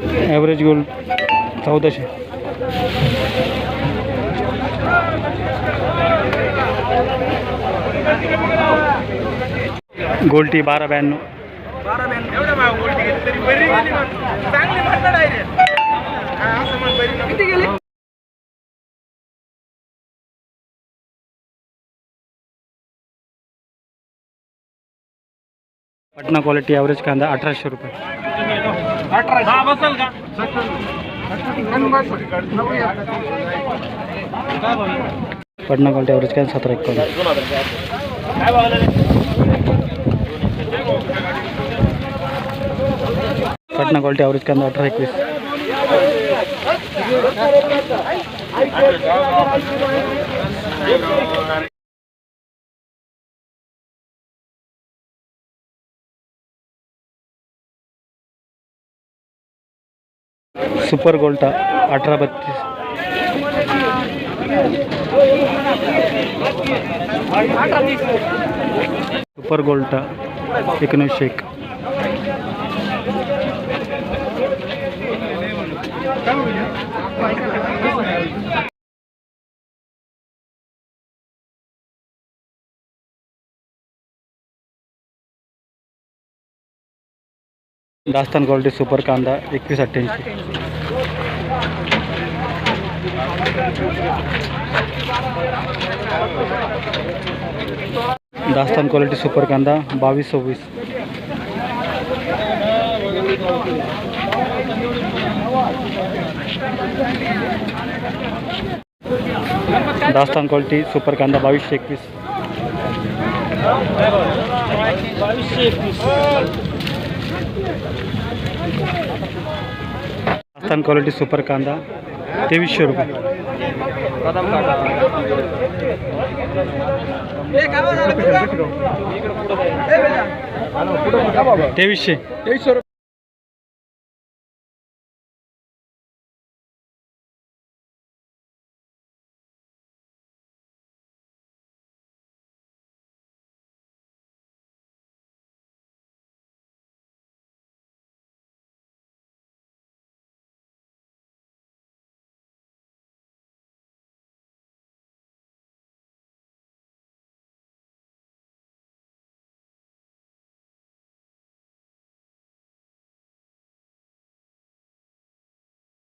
Average gold चौदाशे. गोल्टी बारा ब्याण्णव एवढ्या महाग पटना क्वालिटी ॲव्हरेज कांदा अठराशे रुपये हा बसल का पटना क्वालिटी ॲव्हरेज कांदा सतरा एकावन्न पटना क्वालिटी ॲव्हरेज कांदा अठरा एकवीस सुपर गोल्टा अठरा बत्तीस. सुपर गोल्टा एकोणीसशे एक. दास्तान क्वालिटी सुपर कांदा एकवीस अठ्ठ्याऐंशी. दास्तान क्वालिटी सुपर कांदा बावीस सव्वीस. दास्तान क्वालिटी सुपर कांदा बावीसशे एकवीस. दास्तान क्वालिटी सुपर कांदा तेवीसशे रुपये तेवीसशे